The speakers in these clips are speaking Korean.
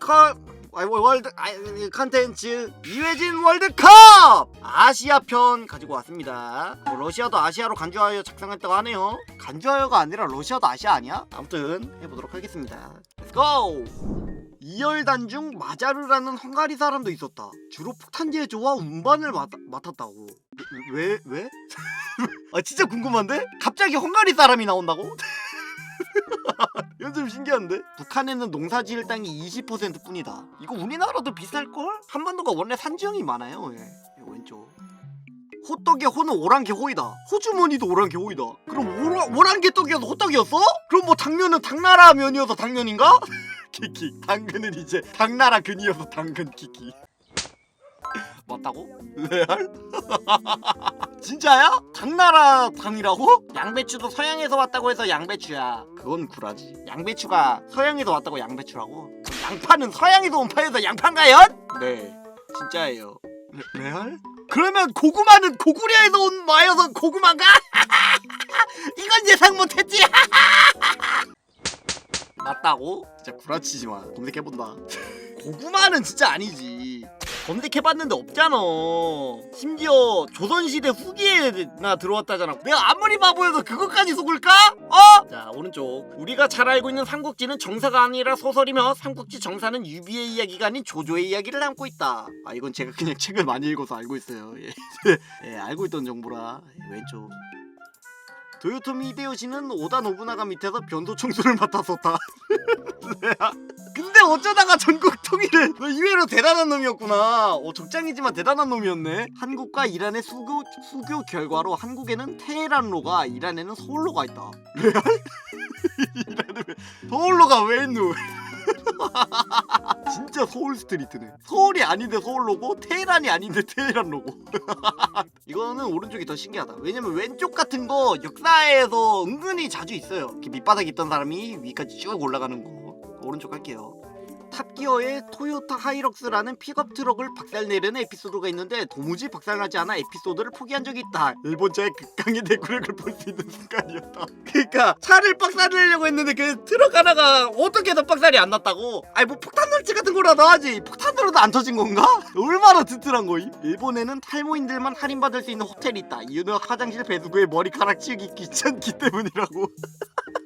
컨 아이, 월드 컨텐츠 이회진 월드컵 아시아 편 가지고 왔습니다. 뭐 러시아도 아시아로 간주하여 작성했다고 하네요. 간주하여가 아니라 러시아도 아시아 아니야? 아무튼 해보도록 하겠습니다. Go. 이열단 중 마자르라는 헝가리 사람도 있었다. 주로 폭탄 제조와 운반을 맡, 맡았다고. 왜 왜? 아 진짜 궁금한데? 갑자기 헝가리 사람이 나온다고? 좀 신기한데? 북한에는 농사 지을 땅이 20% 뿐이다. 이거 우리나라도 비쌀걸? 한반도가 원래 산지형이 많아요. 예. 이 왼쪽. 호떡의 호는 오랑캐 호이다. 호주머니도 오랑캐 호이다. 그럼 오라, 오랑캐 떡이어서 호떡이었어? 그럼 뭐 당면은 당나라 면이어서 당면인가? 키키. 당근은 이제 당나라 근이어서 당근 키키. 맞다고? 레알? 진짜야? 당나라 당이라고? 양배추도 서양에서 왔다고 해서 양배추야. 그건 구라지. 양배추가 서양에서 왔다고 양배추라고? 양파는 서양에서 온 파에서 양파인가요? 네, 진짜예요. 레, 레알? 그러면 고구마는 고구려에서 온 마여서 고구마인가? 이건 예상 못했지. 맞다고? 진짜 구라치지 마. 검색해본다. 고구마는 진짜 아니지. 검색해봤는데 없잖아. 심지어 조선시대 후기에나 들어왔다잖아. 내가 아무리 바보여도 그것까지 속을까? 어? 자 오른쪽. 우리가 잘 알고 있는 삼국지는 정사가 아니라 소설이며 삼국지 정사는 유비의 이야기가 아닌 조조의 이야기를 담고 있다. 아 이건 제가 그냥 책을 많이 읽어서 알고 있어요. 예, 예 알고 있던 정보라. 예, 왼쪽. 도요토미 히데요시는 오다 노부나가 밑에서 변도 총수를 맡았었다. 근데 어쩌다가 전국 통일을 너 의외로 대단한 놈이었구나. 어, 적장이지만 대단한 놈이었네. 한국과 이란의 수교 수교 결과로 한국에는 테헤란로가 이란에는 서울로가 있다. 레알? 이란에 왜 서울로가 왜 있노? 진짜 서울 스트리트네. 서울이 아닌데 서울 로고 테헤란이 아닌데 테헤란 로고. 이거는 오른쪽이 더 신기하다. 왜냐면 왼쪽 같은 거 역사에서 은근히 자주 있어요. 이렇게 밑바닥에 있던 사람이 위까지 쭉 올라가는 거. 오른쪽 할게요. 탑기어의 토요타 하이럭스라는 픽업 트럭을 박살내려는 에피소드가 있는데 도무지 박살나지 않아 에피소드를 포기한 적이 있다. 일본차의 극강의 대구력을 볼 수 있는 순간이었다. 그러니까 차를 박살내려고 했는데 그 트럭 하나가 어떻게 해서 박살이 안 났다고? 아니 뭐 폭탄 설치 같은 거라도 하지. 폭탄으로도 안 터진 건가? 얼마나 튼튼한 거임? 일본에는 탈모인들만 할인받을 수 있는 호텔이 있다. 이유는 화장실 배수구에 머리카락 치우기 귀찮기 때문이라고.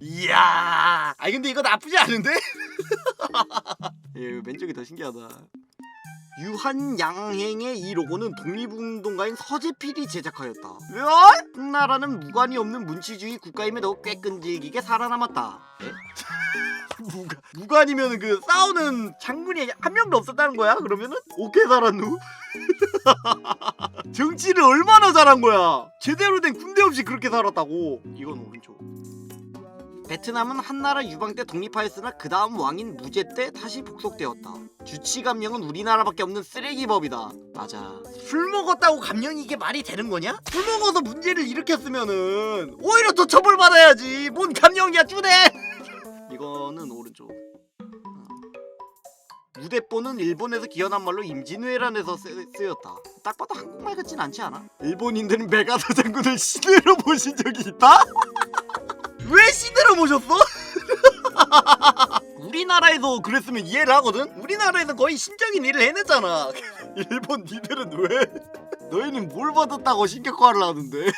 이야. 아니 근데 이거 나쁘지 않은데? 예, 왼쪽이 더 신기하다. 유한양행의 이 로고는 독립운동가인 서재필이 제작하였다. 왜? 홍나라는 무관이 없는 문치주의 국가임에도 꽤 끈질기게 살아남았다. 예? 무관 무관이면 그 싸우는 장군이 한 명도 없었다는 거야? 그러면은 오케이 살았누? 정치를 얼마나 잘한 거야? 제대로 된 군대 없이 그렇게 살았다고. 이건 오른쪽. 베트남은 한나라 유방 때 독립하였으나 그 다음 왕인 무제 때 다시 복속되었다. 주치 감령은 우리나라밖에 없는 쓰레기 법이다. 맞아. 술 먹었다고 감령이 이게 말이 되는 거냐? 술 먹어서 문제를 일으켰으면은 오히려 더 처벌 받아야지. 뭔 감령이야 쭈대. 이거는 오른쪽. 어. 무대뽀는 일본에서 기원한 말로 임진왜란에서 쓰, 쓰였다. 딱 봐도 한국말 같진 않지 않아? 일본인들은 메가더 장군을 시대로 보신 적이 있다? 왜 시대로 모셨어? 우리나라에서 그랬으면 이해를 하거든? 우리나라에서 거의 심적인 일을 해냈잖아 일본 니들은 왜? 너희는 뭘 받았다고 신격화를 하는데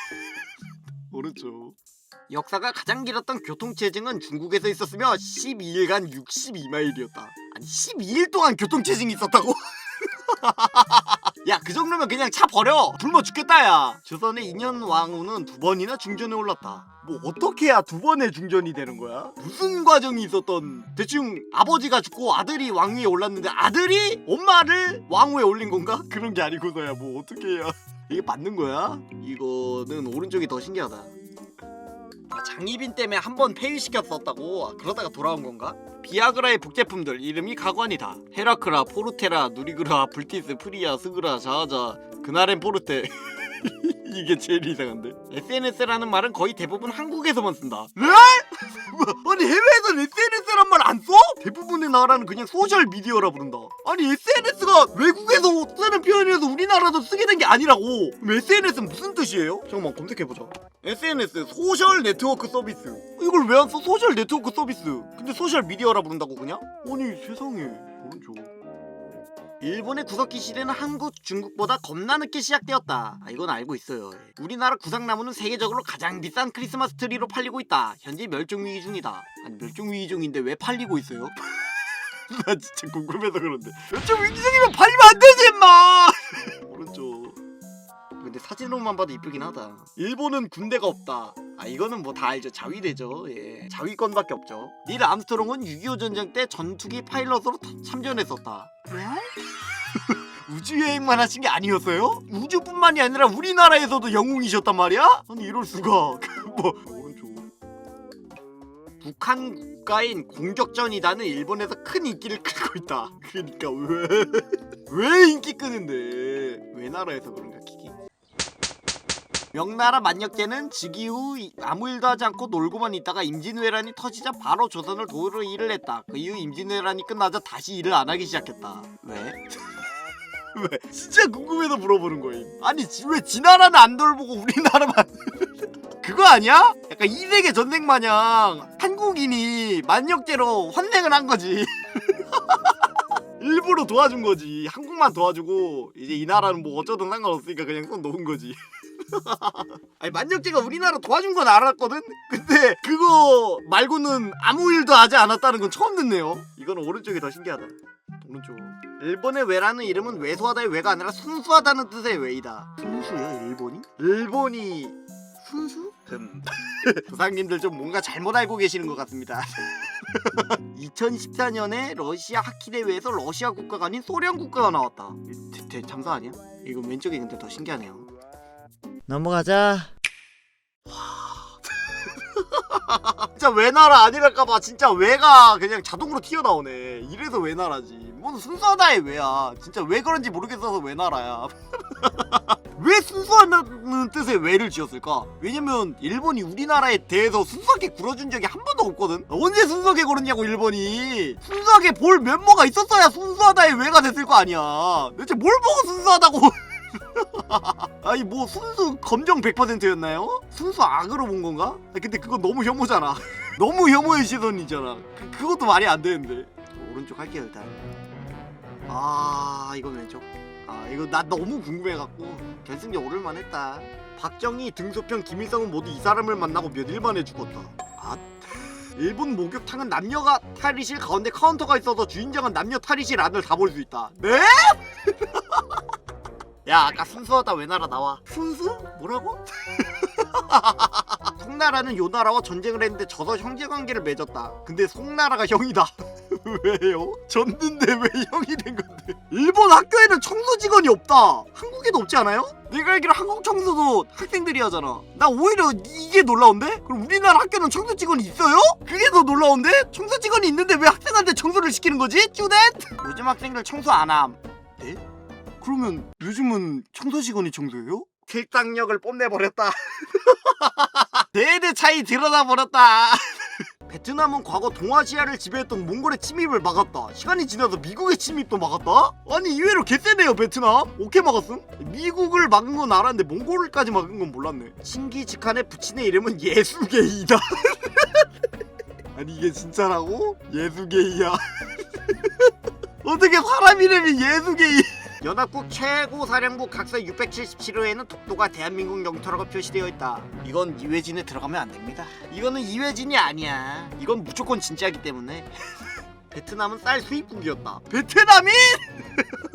오른쪽 역사가 가장 길었던 교통체증은 중국에서 있었으며 12일간 62마일이었다 아니 12일 동안 교통체증이 있었다고? 야 그 정도면 그냥 차 버려 굶어 죽겠다 야 조선의 2년 왕후는 두 번이나 중전에 올랐다 뭐 어떻게 해야 두 번의 중전이 되는 거야? 무슨 과정이 있었던 대충 아버지가 죽고 아들이 왕위에 올랐는데 아들이 엄마를 왕후에 올린 건가? 그런 게 아니고서야 뭐 어떻게 해야 이게 맞는 거야? 이거는 오른쪽이 더 신기하다 아, 장희빈 때문에 한 번 폐위시켰었다고? 그러다가 돌아온 건가? 비아그라의 복제품들 이름이 가관이다. 헤라크라, 포르테라, 누리그라, 불티스, 프리아, 스그라, 자하자. 그날엔 포르테. 이게 제일 이상한데. SNS라는 말은 거의 대부분 한국에서만 쓴다. 왜? 아니 해외에선 SNS란 말 안 써? 대부분의 나라는 그냥 소셜 미디어라 부른다. 아니 SNS가 외국에서 쓰는 표현이라서 우리나라도 쓰게 된 게 아니라고. 그럼 SNS는 무슨 뜻이에요? 잠깐만 검색해보자. SNS 소셜 네트워크 서비스. 이걸 왜 안 써? 소셜 네트워크 서비스. 근데 소셜 미디어라 부른다고 그냥? 아니 세상에. 오른쪽. 일본의 구석기 시대는 한국, 중국보다 겁나 늦게 시작되었다. 아, 이건 알고 있어요. 예. 우리나라 구상나무는 세계적으로 가장 비싼 크리스마스 트리로 팔리고 있다. 현재 멸종위기 중이다. 아니 멸종위기 중인데 왜 팔리고 있어요? 나 진짜 궁금해서 그런데 멸종위기 중이면 팔리면 안 되지 임마! 오른쪽. 근데 사진으로만 봐도 이쁘긴 하다. 일본은 군대가 없다. 아 이거는 뭐 다 알죠. 자위대죠. 예. 자위권밖에 없죠. 닐 암스트롱은 6.25 전쟁 때 전투기 파일럿으로 타- 참전했었다. 우주 여행만 하신 게 아니었어요? 우주뿐만이 아니라 우리나라에서도 영웅이셨단 말이야? 아니 이럴 수가. 뭐. 북한 국가인 공격전이다는 일본에서 큰 인기를 끌고 있다. 그러니까 왜? 왜 인기 끄는데? 왜 나라에서 그런가? 명나라 만역대는 즉위 후 이- 아무 일도 하지 않고 놀고만 있다가 임진왜란이 터지자 바로 조선을 도우러 일을 했다. 그 이후 임진왜란이 끝나자 다시 일을 안 하기 시작했다. 왜? 왜? 진짜 궁금해서 물어보는 거임. 아니 지- 왜 지나라는 안 돌보고 우리나라만 그거 아니야? 약간 이세계 전쟁 마냥 한국인이 만역대로 환생을 한 거지. 일부러 도와준 거지. 한국만 도와주고 이제 이 나라는 뭐 어쩌든 상관없으니까 그냥 손 놓은 거지. 아니 만역제가 우리나라 도와준 건 알았거든. 근데 그거 말고는 아무 일도 하지 않았다는 건 처음 듣네요. 이거는 오른쪽이 더 신기하다. 오른쪽. 일본의 외라는 이름은 왜소하다의 왜가 아니라 순수하다는 뜻의 왜이다. 순수야 일본이? 일본이 순수? 흠. 조상님들 좀 뭔가 잘못 알고 계시는 것 같습니다. 2014년에 러시아 하키 대회에서 러시아 국가가 아닌 소련 국가가 나왔다. 대, 대, 장사 아니야? 이거 왼쪽이 근데 더 신기하네요. 넘어가자. 진짜 외나라 아니랄까봐 진짜 외가 그냥 자동으로 튀어나오네. 이래서 외나라지. 뭔 순수하다의 외야. 진짜 왜 그런지 모르겠어서 외나라야. 왜 순수하다는 뜻의 외를 지었을까? 왜냐면 일본이 우리나라에 대해서 순수하게 굴어준 적이 한 번도 없거든? 언제 순수하게 굴었냐고 일본이 순수하게 볼 면모가 있었어야 순수하다의 외가 됐을 거 아니야 대체 뭘 보고 순수하다고 아니 뭐 순수 검정 100%였나요? 순수 악으로 본 건가? 근데 그건 너무 혐오잖아. 너무 혐오의 시선이잖아. 그, 그것도 말이 안 되는데. 오른쪽 할게요 일단. 아 이건 왼쪽. 아 이거 나 너무 궁금해갖고. 결승전 오를만 했다. 박정희 등소평 김일성은 모두 이 사람을 만나고 몇일 만에 죽었다. 아 일본 목욕탕은 남녀가 탈의실 가운데 카운터가 있어서 주인장은 남녀 탈의실 안을 다 볼 수 있다. 네? 야 아까 순수하다 왜 나라 나와 순수? 뭐라고? 송나라는 요나라와 전쟁을 했는데 져서 형제관계를 맺었다 근데 송나라가 형이다 왜요? 졌는데 왜 형이 된 건데 일본 학교에는 청소 직원이 없다 한국에도 없지 않아요? 내가 알기로 한국 청소도 학생들이 하잖아 나 오히려 이게 놀라운데? 그럼 우리나라 학교는 청소 직원이 있어요? 그게 더 놀라운데? 청소 직원이 있는데 왜 학생한테 청소를 시키는 거지? 쭈댄? 요즘 학생들 청소 안함 네? 그러면 요즘은 청소 직원이 청소해요? 필당력을 뽐내버렸다 대대 차이 드러나 버렸다 베트남은 과거 동아시아를 지배했던 몽골의 침입을 막았다. 시간이 지나서 미국의 침입도 막았다? 아니 이외로 개쎄네요 베트남. 오케이 막았음? 미국을 막은 건 알았는데 몽골까지 막은 건 몰랐네. 신기직한의 부친의 이름은 예수게이다. 아니 이게 진짜라고? 예수게이야. 어떻게 사람 이름이 예수게이? 연합국 최고 사령부 각서 677호에는 독도가 대한민국 영토라고 표시되어 있다. 이건 이회진에 들어가면 안 됩니다. 이거는 이회진이 아니야. 이건 무조건 진짜이기 때문에. 베트남은 쌀 수입국이었다. 베트남이?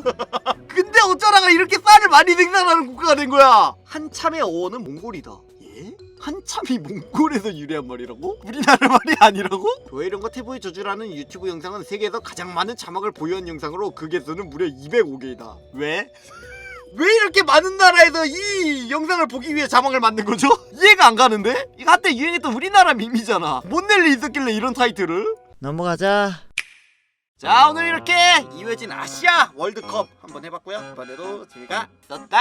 근데 어쩌다가 이렇게 쌀을 많이 생산하는 국가가 된 거야? 한참의 어원은 몽골이다. 예? 한참이 몽골에서 유래한 말이라고? 우리나라 말이 아니라고? 조혜령과 태보의 저주라는 유튜브 영상은 세계에서 가장 많은 자막을 보유한 영상으로 그 개수는 무려 205개이다. 왜? 왜 이렇게 많은 나라에서 이 영상을 보기 위해 자막을 만든 거죠? 이해가 안 가는데? 이거 한때 유행했던 우리나라 밈이잖아. 뭔 낼리 있었길래 이런 타이틀을? 넘어가자. 자 오늘 이렇게 이회진 아시아 월드컵 한번 해봤고요. 이번에도 재미가 있었다.